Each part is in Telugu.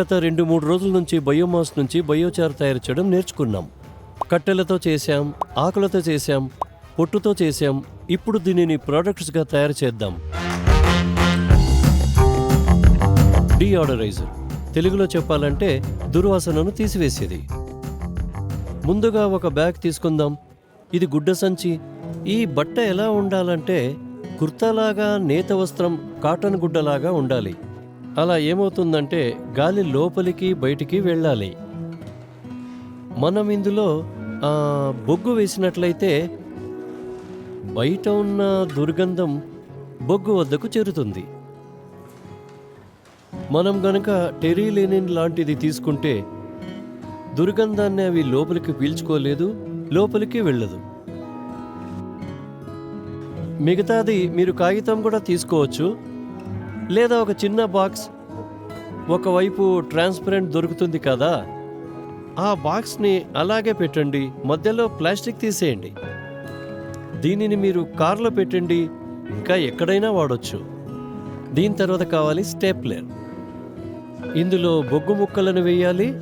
గత రెండు మూడు రోజుల నుంచి బయోమాస్ నుంచి బయోచార్ తయారు చేయడం నేర్చుకున్నాం. కట్టెలతో చేశాం ఆకులతో చేశాం పొట్టుతో చేశాం ఇప్పుడు దీనిని ప్రోడక్ట్స్గా తయారు చేద్దాం. డీఆర్డరైజర్. తెలుగులో చెప్పాలంటే దుర్వాసనను తీసివేసేది. ముందుగా ఒక బ్యాగ్ తీసుకుందాం. ఇది గుడ్డ సంచి. ఈ బట్ట ఎలా ఉండాలంటే కుర్తాలాగా నేత వస్త్రం కాటన్ గుడ్డలాగా ఉండాలి. అలా ఏమవుతుందంటే గాలి లోపలికి బయటికి వెళ్ళాలి. మనం ఇందులో బొగ్గు వేసినట్లయితే బయట ఉన్న దుర్గంధం బొగ్గు వద్దకు చేరుతుంది. మనం గనక టెరీలేనిన్ లాంటిది తీసుకుంటే దుర్గంధాన్ని అవి లోపలికి పీల్చుకోలేదు లోపలికి వెళ్ళదు. మిగతాది మీరు కాగితం కూడా తీసుకోవచ్చు. లేదా ఒక చిన్న బాక్స్ ఒకవైపు ట్రాన్స్పరెంట్ దొరుకుతుంది కదా ఆ బాక్స్ని అలాగే పెట్టండి. మధ్యలో ప్లాస్టిక్ తీసేయండి. దీనిని మీరు కార్లో పెట్టండి. ఇంకా ఎక్కడైనా వాడొచ్చు. దీని తర్వాత కావాలి స్టేప్లర్. ఇందులో బొగ్గు ముక్కలను వేయాలి.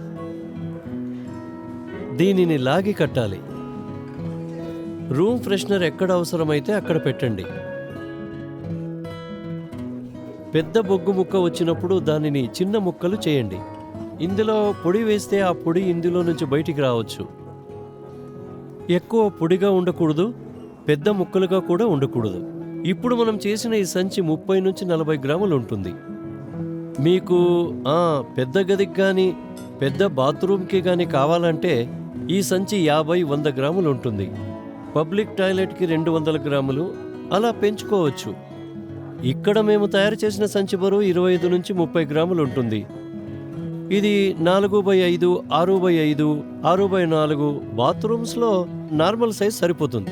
దీనిని లాగి కట్టాలి. రూమ్ ఫ్రెషనర్ ఎక్కడ అవసరమైతే అక్కడ పెట్టండి. పెద్ద బొగ్గు ముక్క వచ్చినప్పుడు దానిని చిన్న ముక్కలు చేయండి. ఇందులో పొడి వేస్తే ఆ పొడి ఇందులో నుంచి బయటికి రావచ్చు. ఎక్కువ పొడిగా ఉండకూడదు పెద్ద ముక్కలుగా కూడా ఉండకూడదు. ఇప్పుడు మనం చేసిన ఈ సంచి ముప్పై నుంచి నలభై గ్రాములు ఉంటుంది. మీకు పెద్ద గదికి కానీ పెద్ద బాత్రూమ్కి కానీ కావాలంటే ఈ సంచి యాభై వంద గ్రాములు ఉంటుంది. పబ్లిక్ టాయిలెట్కి రెండు వందల గ్రాములు అలా పెంచుకోవచ్చు. ఇక్కడ మేము తయారు చేసిన సంచి బరువు ఇరవై ఐదు నుంచి ముప్పై గ్రాములు ఉంటుంది. ఇది నాలుగు బై ఐదు ఆరు బై ఐదు ఆరు బై నాలుగు బాత్రూమ్స్లో నార్మల్ సైజ్ సరిపోతుంది.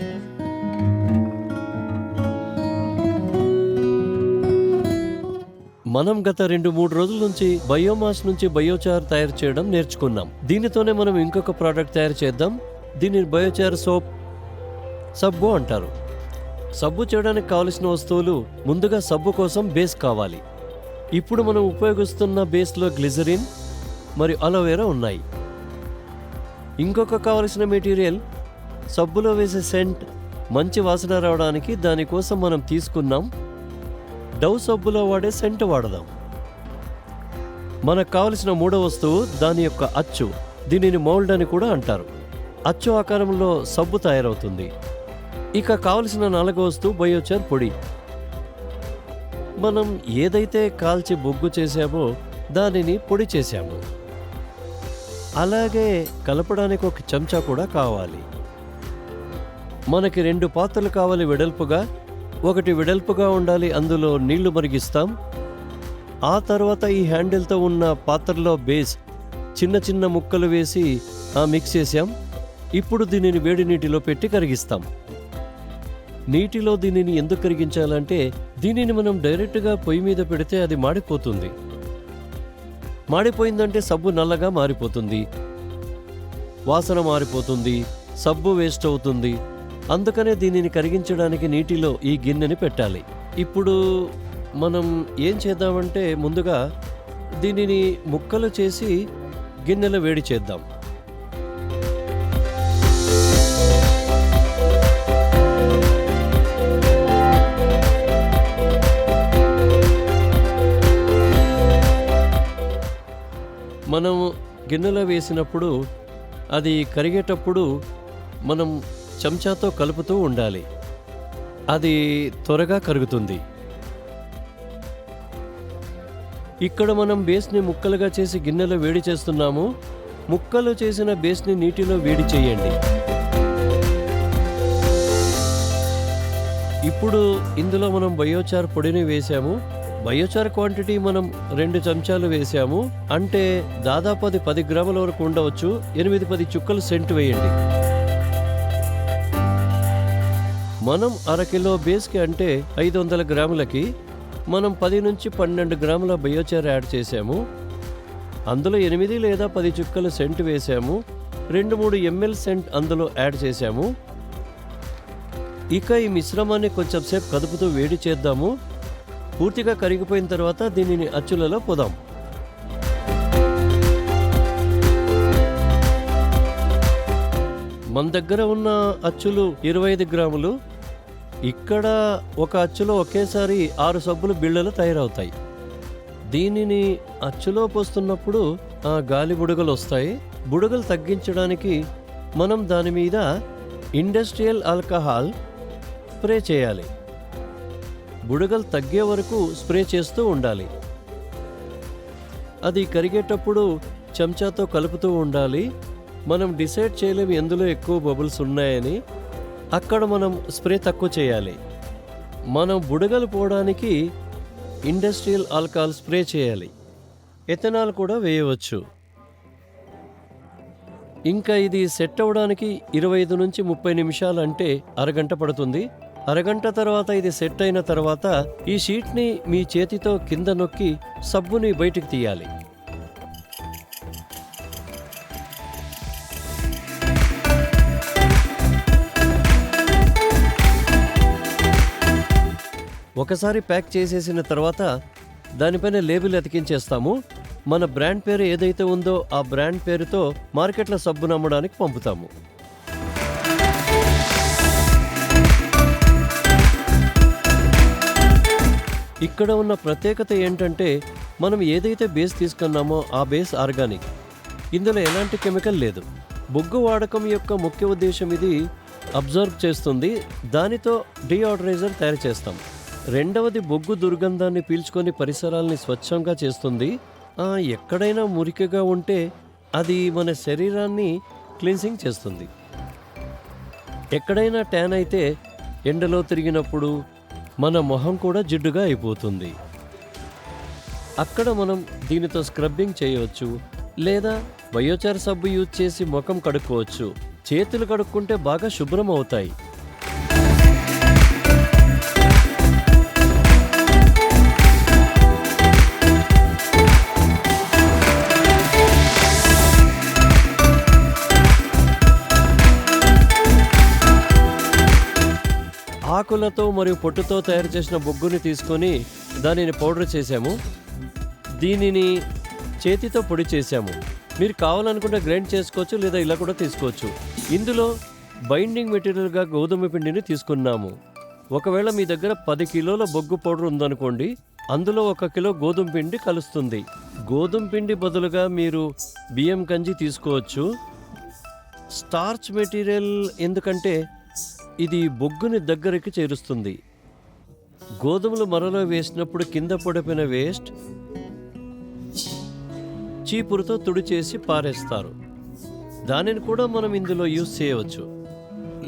మనం గత రెండు మూడు రోజుల నుంచి బయోమాస్ నుంచి బయోచార్ తయారు చేయడం నేర్చుకున్నాం. దీనితోనే మనం ఇంకొక ప్రోడక్ట్ తయారు చేద్దాం. దీన్ని బయోచార్ సోప్ సబ్బు అంటారు. సబ్బు చేయడానికి కావలసిన వస్తువులు ముందుగా సబ్బు కోసం బేస్ కావాలి. ఇప్పుడు మనం ఉపయోగిస్తున్న బేస్లో గ్లిజరిన్ మరియు అలోవెరా ఉన్నాయి. ఇంకొక కావలసిన మెటీరియల్ సబ్బులో వేసే సెంట్ మంచి వాసన రావడానికి దానికోసం మనం తీసుకున్నాం. డవ్ సబ్బులో వాడే సెంట్ వాడదాం. మనకు కావలసిన మూడో వస్తువు దాని యొక్క అచ్చు. దీనిని మౌల్డ్ అని కూడా అంటారు. అచ్చు ఆకారంలో సబ్బు తయారవుతుంది. ఇక కావలసిన నాలుగో వస్తువు బయోచార్ పొడి. మనం ఏదైతే కాల్చి బొగ్గు చేశామో దానిని పొడి చేశాము. అలాగే కలపడానికి ఒక చెంచా కూడా కావాలి. మనకి రెండు పాత్రలు కావాలి వెడల్పుగా. ఒకటి వెడల్పుగా ఉండాలి అందులో నీళ్ళు మరిగిస్తాం. ఆ తర్వాత ఈ హ్యాండిల్తో ఉన్న పాత్రలో బేస్ చిన్న చిన్న ముక్కలు వేసి ఆ మిక్స్ చేసాం ఇప్పుడు దీనిని వేడి నీటిలో పెట్టి కరిగిస్తాం. నీటిలో దీనిని ఎందుకు కరిగించాలంటే దీనిని మనం డైరెక్ట్గా పొయ్యి మీద పెడితే అది మాడిపోతుంది. మాడిపోయిందంటే సబ్బు నల్లగా మారిపోతుంది. వాసన మారిపోతుంది సబ్బు వేస్ట్ అవుతుంది. అందుకనే దీనిని కరిగించడానికి నీటిలో ఈ గిన్నెని పెట్టాలి. ఇప్పుడు మనం ఏం చేద్దామంటే ముందుగా దీనిని ముక్కలు చేసి గిన్నెలో వేడి చేద్దాం. మనం గిన్నెలో వేసినప్పుడు అది కరిగేటప్పుడు మనం చెంచాతో కలుపుతూ ఉండాలి. అది త్వరగా కరుగుతుంది. ఇక్కడ మనం బేస్ని ముక్కలుగా చేసి గిన్నెలో వేడి చేస్తున్నాము. ముక్కలు చేసిన బేస్ని నీటిలో వేడి చేయండి. ఇప్పుడు ఇందులో మనం బయోచార్ పొడిని వేసాము. బయోచార్ క్వాంటిటీ మనం రెండు చెంచాలు వేసాము అంటే దాదాపు అది పది గ్రాముల వరకు ఉండవచ్చు. ఎనిమిది పది చుక్కలు సెంట్ వేయండి. మనం అరకిలో బేస్కి అంటే ఐదు వందల గ్రాములకి మనం పది నుంచి పన్నెండు గ్రాముల బయోచార్ యాడ్ చేసాము అందులో ఎనిమిది లేదా పది చుక్కలు సెంట్ వేసాము రెండు మూడు ఎంఎల్ సెంట్ అందులో యాడ్ చేసాము ఇక ఈ మిశ్రమాన్ని కొంచెం సేపు కదుపుతూ వేడి చేద్దాము. పూర్తిగా కరిగిపోయిన తర్వాత దీనిని అచ్చులలో పోదాం. మన దగ్గర ఉన్న అచ్చులు ఇరవై ఐదు గ్రాములు. ఇక్కడ ఒక అచ్చులో ఒకేసారి ఆరు సబ్బులు బిళ్ళలు తయారవుతాయి. దీనిని అచ్చులో పోస్తున్నప్పుడు ఆ గాలి బుడగలు వస్తాయి. బుడగలు తగ్గించడానికి మనం దాని మీద ఇండస్ట్రియల్ ఆల్కహాల్ స్ప్రే చేయాలి. బుడగలు తగ్గే వరకు స్ప్రే చేస్తూ ఉండాలి. అది కరిగేటప్పుడు చెంచాతో కలుపుతూ ఉండాలి. మనం డిసైడ్ చేయలేము ఎందులో ఎక్కువ బబుల్స్ ఉన్నాయని. అక్కడ మనం స్ప్రే తక్కువ చేయాలి. మనం బుడగలు పోవడానికి ఇండస్ట్రియల్ ఆల్కహాల్ స్ప్రే చేయాలి. ఎథనాల్ కూడా వేయవచ్చు. ఇంకా ఇది సెట్ అవ్వడానికి ఇరవై ఐదు నుంచి ముప్పై నిమిషాలు అంటే అరగంట పడుతుంది. అరగంట తర్వాత ఇది సెట్ అయిన తర్వాత ఈ షీట్ని మీ చేతితో కింద నొక్కి సబ్బుని బయటికి తీయాలి. ఒకసారి ప్యాక్ చేసేసిన తర్వాత దానిపైన లేబుల్ అతికించేస్తాము. మన బ్రాండ్ పేరు ఏదైతే ఉందో ఆ బ్రాండ్ పేరుతో మార్కెట్లో సబ్బును అమ్మడానికి పంపుతాము. ఇక్కడ ఉన్న ప్రత్యేకత ఏంటంటే మనం ఏదైతే బేస్ తీసుకున్నామో ఆ బేస్ ఆర్గానిక్. ఇందులో ఎలాంటి కెమికల్ లేదు. బొగ్గు వాడకం యొక్క ముఖ్య ఉద్దేశం ఇది అబ్జర్వ్ చేస్తుంది దానితో డీఆర్డరైజర్ తయారు చేస్తాం. రెండవది బొగ్గు దుర్గంధాన్ని పీల్చుకొని పరిసరాల్ని స్వచ్ఛంగా చేస్తుంది. ఎక్కడైనా మురికిగా ఉంటే అది మన శరీరాన్ని క్లీన్సింగ్ చేస్తుంది. ఎక్కడైనా ట్యాన్ అయితే ఎండలో తిరిగినప్పుడు మన మొహం కూడా జిడ్డుగా అయిపోతుంది. అక్కడ మనం దీనితో స్క్రబ్బింగ్ చేయవచ్చు లేదా బయోచార్ సబ్బు యూజ్ చేసి ముఖం కడుక్కోవచ్చు. చేతులు కడుక్కుంటే బాగా శుభ్రం అవుతాయి ఆకులతో మరియు పొట్టుతో తయారు చేసిన బొగ్గుని తీసుకొని దానిని పౌడర్ చేసాము దీనిని చేతితో పొడి చేసాము మీరు కావాలనుకుంటే గ్రైండ్ చేసుకోవచ్చు లేదా ఇలా కూడా తీసుకోవచ్చు. ఇందులో బైండింగ్ మెటీరియల్గా గోధుమ పిండిని తీసుకున్నాము. ఒకవేళ మీ దగ్గర పది కిలోల బొగ్గు పౌడర్ ఉందనుకోండి అందులో ఒక కిలో గోధుమ పిండి కలుస్తుంది. గోధుమ పిండి బదులుగా మీరు బియ్యం గంజి తీసుకోవచ్చు. స్టార్చ్ మెటీరియల్ ఎందుకంటే ఇది బొగ్గుని దగ్గరికి చేరుస్తుంది. గోధుమలు మరలో వేసినప్పుడు కింద పడిపోయిన వేస్ట్ చీపురుతో తుడిచేసి పారేస్తారు. దానిని కూడా మనం ఇందులో యూజ్ చేయవచ్చు.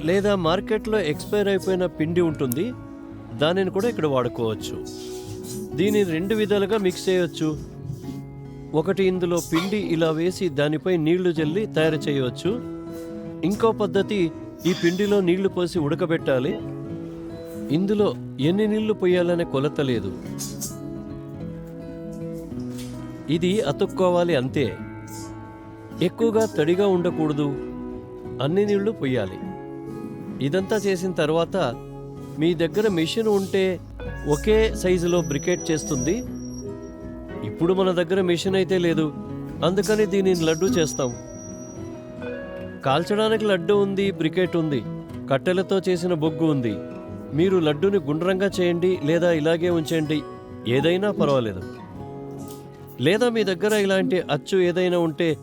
లేదా మార్కెట్లో ఎక్స్పైర్ అయిపోయిన పిండి ఉంటుంది. దానిని కూడా ఇక్కడ వాడుకోవచ్చు. దీన్ని రెండు విధాలుగా మిక్స్ చేయవచ్చు ఒకటి ఇందులో పిండి ఇలా వేసి దానిపై నీళ్ళు జల్లి తయారు చేయవచ్చు. ఇంకో పద్ధతి ఈ పిండిలో నీళ్ళు పోసి ఉడకబెట్టాలి. ఇందులో ఎన్ని నీళ్ళు పోయాలనే కొలత లేదు. ఇది అతుక్కోవాలి అంతే. ఎక్కువగా తడిగా ఉండకూడదు. అన్ని నీళ్ళు పొయ్యాలి ఇదంతా చేసిన తర్వాత మీ దగ్గర మిషన్ ఉంటే ఒకే సైజులో బ్రికెట్ చేస్తుంది. ఇప్పుడు మన దగ్గర మిషన్ అయితే లేదు. అందుకని దీనిని లడ్డు చేస్తాం. కాల్చడానికి లడ్డు ఉంది బ్రికెట్ ఉంది కట్టెలతో చేసిన బొగ్గు ఉంది. మీరు లడ్డూని గుండ్రంగా చేయండి లేదా ఇలాగే ఉంచండి. ఏదైనా పర్వాలేదు. లేదా మీ దగ్గర ఇలాంటి అచ్చు ఏదైనా ఉంటే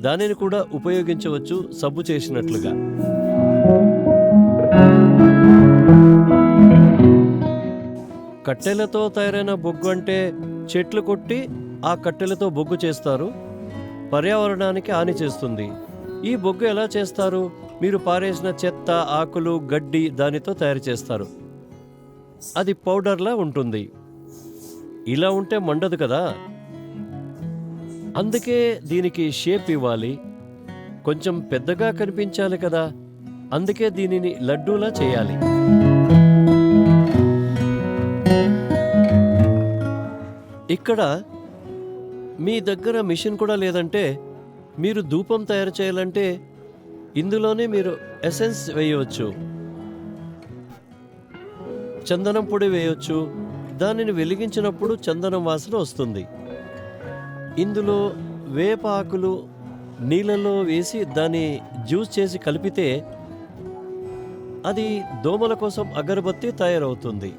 దానిని కూడా ఉపయోగించవచ్చు సబ్బు చేసినట్లుగా. కట్టెలతో తయారైన బొగ్గు అంటే చెట్లు కొట్టి ఆ కట్టెలతో బొగ్గు చేస్తారు. పర్యావరణానికి హాని చేస్తుంది. ఈ బొగ్గు ఎలా చేస్తారు? మీరు పారేసిన చెత్త ఆకులు గడ్డి దానితో తయారు చేస్తారు. అది పౌడర్లా ఉంటుంది. ఇలా ఉంటే మండదు కదా? అందుకే దీనికి షేప్ ఇవ్వాలి. కొంచెం పెద్దగా కనిపించాలి కదా? అందుకే దీనిని లడ్డూలా చేయాలి. ఇక్కడ మీ దగ్గర మిషన్ కూడా లేదంటే మీరు ధూపం తయారు చేయాలంటే ఇందులోనే మీరు ఎసెన్స్ వేయవచ్చు. చందనం పొడి వేయవచ్చు దానిని వెలిగించినప్పుడు చందనం వాసన వస్తుంది. ఇందులో వేప ఆకులు నీళ్ళలో వేసి దాన్ని జ్యూస్ చేసి కలిపితే అది దోమల కోసం అగరబత్తి తయారవుతుంది.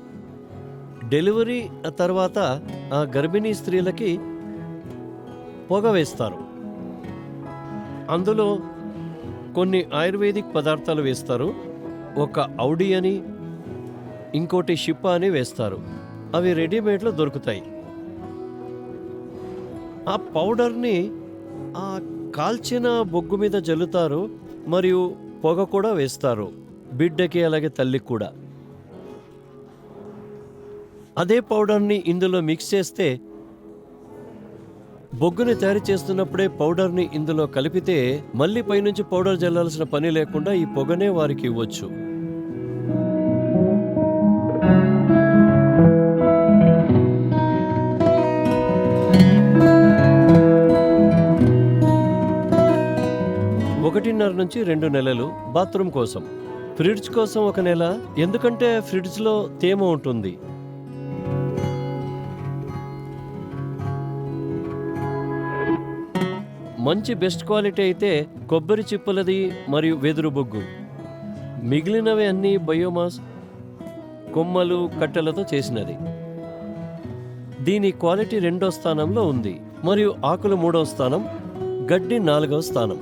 డెలివరీ తర్వాత ఆ గర్భిణీ స్త్రీలకి పొగ వేస్తారు. అందులో కొన్ని ఆయుర్వేదిక్ పదార్థాలు వేస్తారు ఒక ఔడి అని ఇంకోటి షిప్ప అని వేస్తారు. అవి రెడీమేడ్లో దొరుకుతాయి. ఆ పౌడర్ని ఆ కాల్చిన బొగ్గు మీద జల్లుతారు మరియు పొగ కూడా వేస్తారు బిడ్డకి అలాగే తల్లికి కూడా. అదే పౌడర్ని ఇందులో మిక్స్ చేస్తే బొగ్గుని తయారు చేస్తున్నప్పుడే పౌడర్ని ఇందులో కలిపితే మళ్ళీ పైనుంచి పౌడర్ జల్లాల్సిన పని లేకుండా ఈ పొగనే వారికి ఇవ్వచ్చు. ఒకటిన్నర నుంచి రెండు నెలలు బాత్రూమ్ కోసం. ఫ్రిడ్జ్ కోసం ఒక నెల. ఎందుకంటే ఫ్రిడ్జ్లో తేమ ఉంటుంది. మంచి బెస్ట్ క్వాలిటీ అయితే కొబ్బరి చిప్పలది మరియు వెదురు బొగ్గు. మిగిలినవి అన్నీ బయోమాస్ కొమ్మలు కట్టెలతో చేసినది. దీని క్వాలిటీ రెండో స్థానంలో ఉంది మరియు ఆకులు మూడో స్థానం గడ్డి నాలుగవ స్థానం.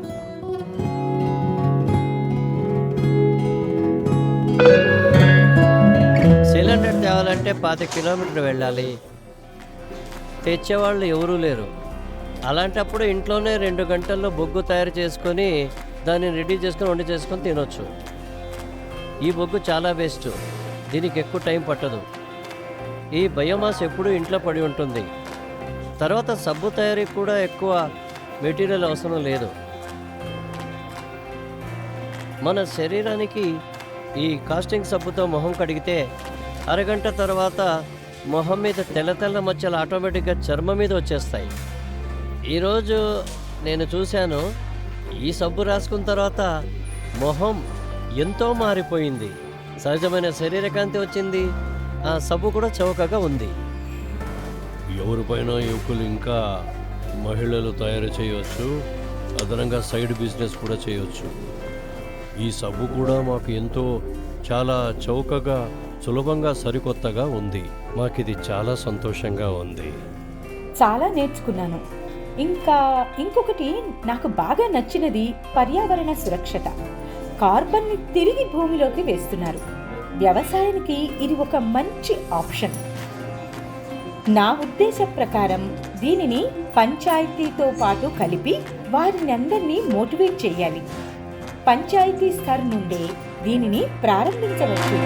సిలిండర్ తేవాలంటే పాతి కిలోమీటర్ వెళ్ళాలి. తెచ్చేవాళ్ళు ఎవరూ లేరు. అలాంటప్పుడు ఇంట్లోనే రెండు గంటల్లో బొగ్గు తయారు చేసుకొని దాన్ని రెడీ చేసుకొని వండి చేసుకొని తినొచ్చు. ఈ బొగ్గు చాలా బెస్ట్ దీనికి ఎక్కువ టైం పట్టదు. ఈ బయోమాస్ ఎప్పుడూ ఇంట్లో పడి ఉంటుంది. తర్వాత సబ్బు తయారీకి కూడా ఎక్కువ మెటీరియల్ అవసరం లేదు. మన శరీరానికి ఈ కాస్టింగ్ సబ్బుతో మొహం కడిగితే అరగంట తర్వాత మొహం మీద తెల్ల తెల్ల మచ్చలు ఆటోమేటిక్గా చర్మం మీద వచ్చేస్తాయి. ఈరోజు నేను చూశాను ఈ సబ్బు రాసుకున్న తర్వాత మొహం ఎంతో మారిపోయింది. సహజమైన శరీరకాంతి వచ్చింది. ఆ సబ్బు కూడా చౌకగా ఉంది. ఎవరిపైన యువకులు ఇంకా మహిళలు తయారు చేయవచ్చు అదనంగా సైడ్ బిజినెస్ కూడా చేయవచ్చు. ఈ సబ్బు కూడా మాకు ఎంతో చాలా చౌకగా సులభంగా సరికొత్తగా ఉంది. మాకిది చాలా సంతోషంగా ఉంది. చాలా నేర్చుకున్నాను. ఇంకా ఇంకొకటి నాకు బాగా నచ్చినది పర్యావరణ సురక్షత. కార్బన్ని తిరిగి భూమిలోకి వేస్తున్నారు. వ్యవసాయానికి ఇది ఒక మంచి ఆప్షన్. నా ఉద్దేశ ప్రకారం దీనిని పంచాయతీతో పాటు కలిపి వారిని అందరినీ మోటివేట్ చేయాలి. పంచాయతీ స్థర్ నుండే దీనిని ప్రారంభించవచ్చు.